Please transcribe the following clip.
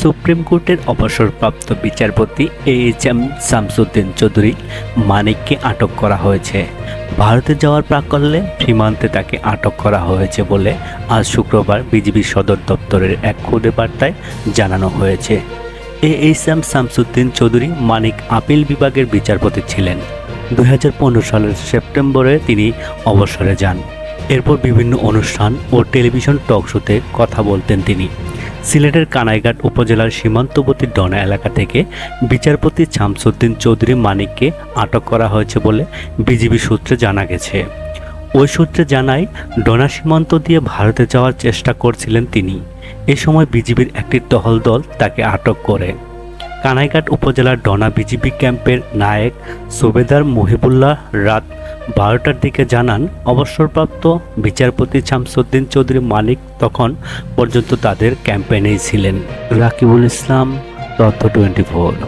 Supreme কোর্টের অবসরপ্রাপ্ত বিচারপতি A H M Shamsuddin Chowdhury মানিককে আটক করা হয়েছে। ভারতে যাওয়ার প্রাকল্যে সীমান্তে তাকে আটক করা হয়েছে বলে আজ শুক্রবার বিজিবি সদর দপ্তরের এক খুদে বার্তায় জানানো হয়েছে। A H M Shamsuddin Chowdhury Manik appeal বিভাগের বিচারপতি ছিলেন। দু হাজার পনেরো সালের সেপ্টেম্বরে তিনি অবসরে যান। এরপর বিভিন্ন অনুষ্ঠান ও টেলিভিশন টক শোতে কথা বলতেন তিনি। সিলেটের কানাইঘাট উপজেলার সীমান্তবর্তী ডনা এলাকা থেকে বিচারপতি শামসুদ্দিন চৌধুরী মানিককে আটক করা হয়েছে বলে বিজিবি সূত্রে জানা গেছে। ওই সূত্রে জানায়, ডনা সীমান্ত দিয়ে ভারতে যাওয়ার চেষ্টা করছিলেন তিনি। এ সময় বিজিবির একটি টহল দল তাকে আটক করে। কানাইঘাট উপজেলার ডনা বিজিবি ক্যাম্পের নায়েক সুবেদার মহিবুল্লাহ রাত বারোটার দিকে জানান, অবসরপ্রাপ্ত বিচারপতি শামসুদ্দিন চৌধুরী মালিক তখন পর্যন্ত তাদের ক্যাম্পেনেই ছিলেন। রাকিবুল ইসলাম, তথ্য টোয়েন্টি ফোর